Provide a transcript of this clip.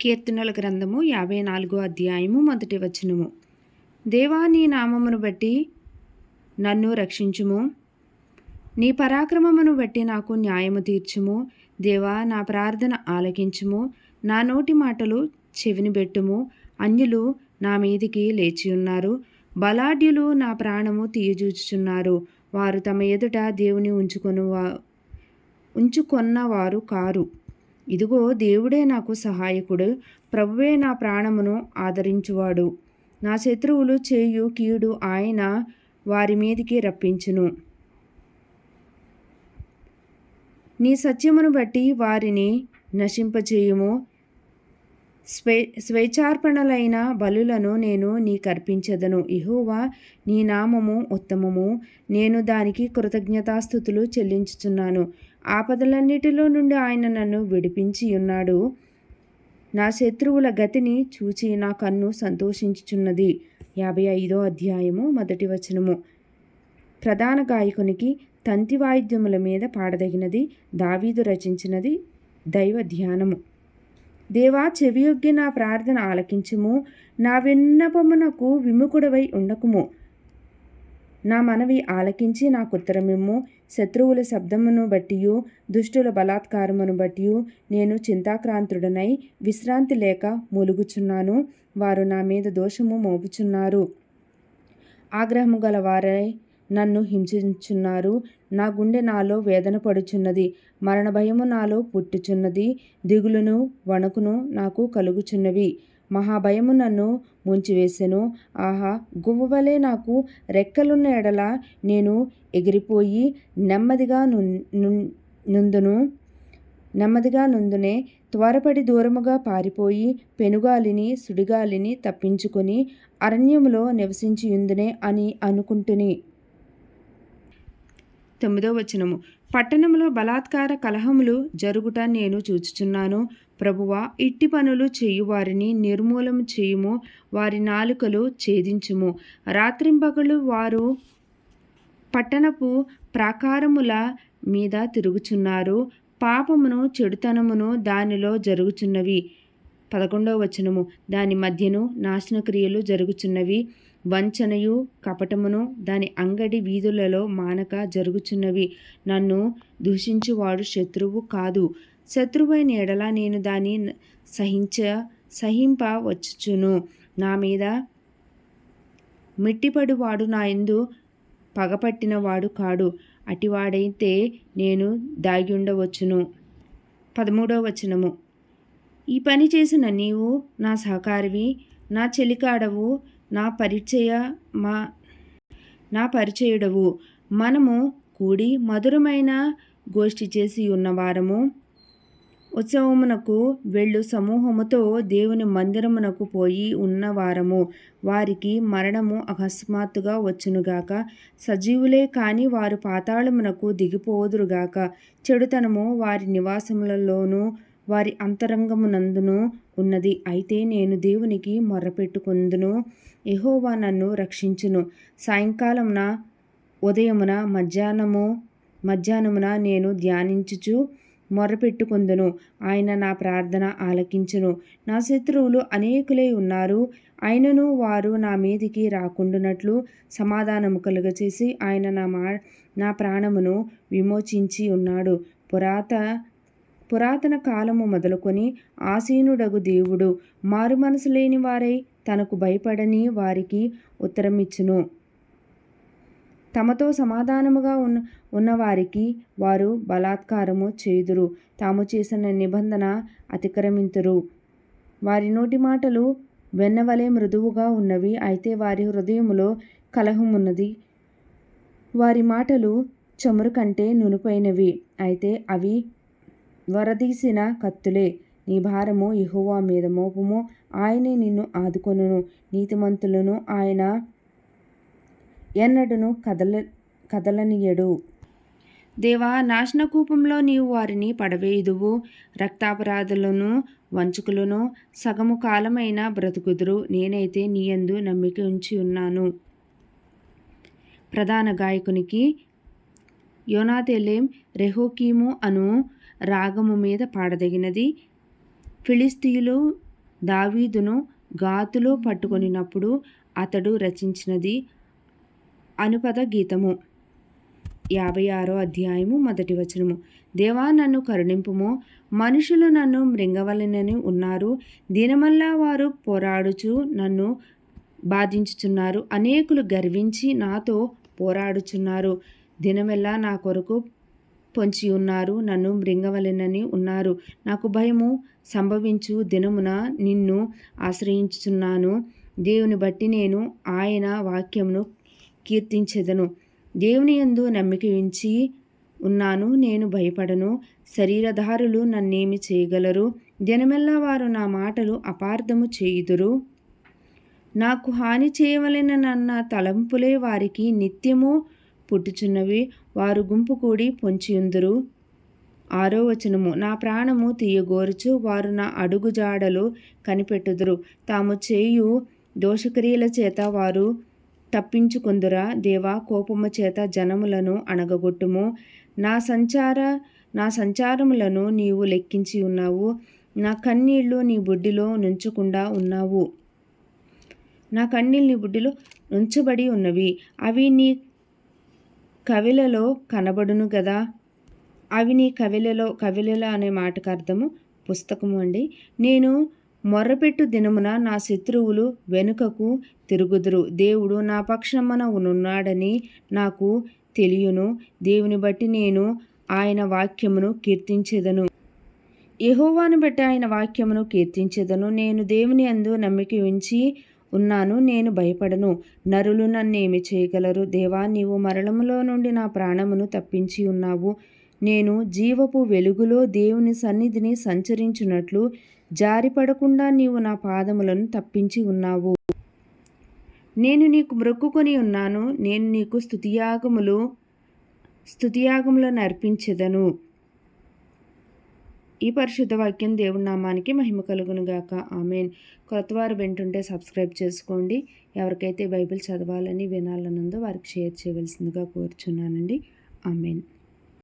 కీర్తనల గ్రంథము యాభై నాలుగో అధ్యాయము మొదటి వచనము. దేవా నీ నామమును బట్టి నన్ను రక్షించుము. నీ పరాక్రమమును బట్టి నాకు న్యాయము తీర్చుము. దేవా నా ప్రార్థన ఆలకించుము. నా నోటి మాటలు చెవిని పెట్టుము. అన్యులు నా మీదికి లేచి ఉన్నారు. బలాఢ్యులు నా ప్రాణము తీయజూచుచున్నారు. వారు తమ ఎదుట దేవుని ఉంచుకొని ఉంచుకొన్నవారు కారు. ఇదిగో దేవుడే నాకు సహాయకుడు. ప్రభువే నా ప్రాణమును ఆదరించువాడు. నా శత్రువులు చేయు కీడు ఆయన వారి మీదికి రప్పించును. నీ సత్యమును బట్టి వారిని నశింపచేయుము. స్వే స్వేచ్ఛార్పణలైన బలులను నేను నీకర్పించదను. ఇహోవా నీ నామము ఉత్తమము. నేను దానికి కృతజ్ఞతాస్థుతులు చెల్లించుచున్నాను. ఆపదలన్నిటిలో నుండి ఆయన నన్ను విడిపించి ఉన్నాడు నా శత్రువుల గతిని చూచి నా కన్ను సంతోషించుచున్నది. యాభై ఐదో అధ్యాయము మొదటి వచనము. ప్రధాన గాయకునికి తంతి వాయిద్యముల మీద పాడదగినది దావీదు రచించినది దైవ ధ్యానము. దేవా చెవియొగ్గి నా ప్రార్థన ఆలకించుము. నా విన్నపమునకు విముకుడవై ఉండకుము. నా మనవి ఆలకించి నాకు ఉత్తరమిమ్ము. శత్రువుల శబ్దమును బట్టియు దుష్టుల బలాత్కారమును బట్టియు నేను చింతాక్రాంతుడనై విశ్రాంతి లేక మూలుగుచున్నాను. వారు నా మీద దోషము మోపుచున్నారు. ఆగ్రహము గల వారై నన్ను హింసించున్నారు నా గుండె నాలో వేదన పడుచున్నది. మరణ భయము నాలో పుట్టుచున్నది. దిగులును వణుకును నాకు కలుగుచున్నవి. మహాభయము నన్ను ముంచివేసెను. ఆహా గువ్వవలే నాకు రెక్కలున్న ఎడల నేను ఎగిరిపోయి నెమ్మదిగా నుందును. నెమ్మదిగా నుందునే త్వరపడి దూరముగా పారిపోయి పెనుగాలిని సుడిగాలిని తప్పించుకొని అరణ్యములో నివసించియుందునే అని అనుకుంటుని. తొమ్మిదో వచనము. పట్టణంలో బలాత్కార కలహములు జరుగుట నేను చూచుచున్నాను. ప్రభువా ఇట్టి పనులు చేయువారిని నిర్మూలము చేయుము వారి నాలుకలు ఛేదించుము. రాత్రింపగలు వారు పట్టణపు ప్రాకారముల మీద తిరుగుచున్నారు. పాపమును చెడుతనమును దానిలో జరుగుచున్నవి. పదకొండవ వచనము. దాని మధ్యను నాశన క్రియలు జరుగుచున్నవి. వంచనయు కపటమును దాని అంగడి వీధులలో మానక జరుగుచున్నవి. నన్ను దూషించువాడు శత్రువు కాదు. శత్రువైన ఎడల నేను దాన్ని సహించ సహింప వచ్చుచును. నా మీద మిట్టిపడువాడు నా ఎందు పగపట్టినవాడు కాడు. అటివాడైతే నేను దాగి ఉండవచ్చును పదమూడవ వచనము. ఈ పని చేసిన నీవు నా సహకారివి నా చెలికాడవు నా పరిచయ మా నా పరిచయుడవు. మనము కూడి మధురమైన గోష్ఠి చేసి ఉన్నవారము ఉత్సవమునకు వెళ్ళు సమూహముతో దేవుని మందిరమునకు పోయి ఉన్నవారము వారికి మరణము అకస్మాత్తుగా వచ్చునుగాక. సజీవులే కాని వారు పాతాళమునకు దిగిపోదురుగాక. చెడుతనము వారి నివాసములలోనూ వారి అంతరంగమునందును ఉన్నది. అయితే నేను దేవునికి మొర్రపెట్టుకుందును. ఎహోవా నన్ను రక్షించును. సాయంకాలమున ఉదయమున మధ్యాహ్నము మధ్యాహ్నమున నేను ధ్యానించుచు మొరపెట్టుకుందును ఆయన నా ప్రార్థన ఆలకించును. నా శత్రువులు అనేకులై ఉన్నారు. ఆయనను వారు నా మీదికి రాకుండునట్లు సమాధానము కలుగచేసి ఆయన నా మా నా ప్రాణమును విమోచించి ఉన్నాడు. పురాత పురాతన కాలము మొదలుకొని ఆసీనుడగు దేవుడు మారు మనసు లేని వారై తనకు భయపడని వారికి ఉత్తరమిచ్చును. తమతో సమాధానముగా ఉన్న ఉన్నవారికి వారు బలాత్కారము చేదురు తాము చేసిన నిబంధన అతిక్రమింతురు. వారి నోటి మాటలు వెన్నవలే మృదువుగా ఉన్నవి అయితే వారి హృదయములో కలహమున్నది. వారి మాటలు చమురు కంటే నునుపైనవి అయితే అవి వరదీసిన కత్తులే నీ భారము ఇహోవా మీద మోపము. ఆయనే నిన్ను ఆదుకొనును. నీతిమంతులను ఆయన ఎన్నడను కదల కదలనియడు. దేవా నాశనకూపంలో నీవు వారిని పడవేయుదువు. రక్తాపరాధులను వంచుకులను సగము కాలమైన బ్రతుకుదురు. నేనైతే నీయందు నమ్మిక ఉంచి ఉన్నాను. ప్రధాన గాయకునికి యోనాతెలేం రెహోకీము అను రాగము మీద పాడదగినది. ఫిలిస్తీయులు దావీదును గాతులో పట్టుకొనినప్పుడు అతడు రచించినది అనుపద గీతము. యాభై ఆరో అధ్యాయము మొదటి వచనము. దేవా నన్ను కరుణింపుము. మనుషులు నన్ను మృంగవలనని ఉన్నారు. దినమల్లా వారు పోరాడుచు నన్ను బాధించుచున్నారు. అనేకులు గర్వించి నాతో పోరాడుచున్నారు. దినమెల్లా నా కొరకు పొంచి ఉన్నారు నన్ను మృంగవలెనని ఉన్నారు. నాకు భయము సంభవించు దినమున నిన్ను ఆశ్రయించుచున్నాను. దేవుని బట్టి నేను ఆయన వాక్యమును కీర్తించెదను. దేవుని యందు నమ్మిక ఉంచి ఉన్నాను నేను భయపడను. శరీరధారులు నన్నేమి చేయగలరు? దినమెల్లా వారు నా మాటలు అపార్థము చేయుదురు. నాకు హాని చేయవలెనన్న తలంపులే వారికి నిత్యము పుట్టుచున్నవి. వారు గుంపు కూడి పొంచియుందురు. ఆరో వచనము నా ప్రాణము తీయగోరుచు వారు నా అడుగుజాడలు కనిపెట్టుదురు. తాము చేయు దోషక్రియల చేత వారు తప్పించుకుందురా. దేవా కోపము చేత జనములను అణగగొట్టుము. నా సంచార నా సంచారములను నీవు లెక్కించి ఉన్నావు. నా కన్నీళ్ళు నీ బుడ్డిలో నుంచకుండా ఉన్నావు. నా కన్నీళ్ళు నీ బుడ్డిలో నుంచబడి ఉన్నవి. అవి నీ కవిలలో కనబడును కదా అవి నీ కవిలలో కవిలలో అనే మాటకు అర్థము? పుస్తకము అండి. నేను మొర్రపెట్టు దినమున నా శత్రువులు వెనుకకు తిరుగుదురు. దేవుడు నా పక్షమున ఉన్నాడని నాకు తెలియను. దేవుని బట్టి నేను ఆయన వాక్యమును కీర్తించేదను. యహోవాను బట్టి ఆయన వాక్యమును కీర్తించేదను. నేను దేవుని అందు నమ్మిక ఉంచి ఉన్నాను నేను భయపడను. నరులు నన్నేమి చేయగలరు? దేవా నీవు మరణములో నుండి నా ప్రాణమును తప్పించి ఉన్నావు. నేను జీవపు వెలుగులో దేవుని సన్నిధిని సంచరించున్నట్లు జారిపడకుండా నీవు నా పాదములను తప్పించి ఉన్నావు. నేను నీకు మ్రొక్కుకొని ఉన్నాను. నేను నీకు స్థుతియాగములు స్థుతియాగములను అర్పించెదను. ఈ పరిశుద్ధ వాక్యం దేవుడి నామానికి మహిమ కలుగునుగాక. ఆమెన్. కొత్తవారు వింటుంటే సబ్స్క్రైబ్ చేసుకోండి. ఎవరికైతే బైబిల్ చదవాలని వినాలనుందో వారికి షేర్ చేయవలసిందిగా కోరుచున్నానండి. ఆమెన్.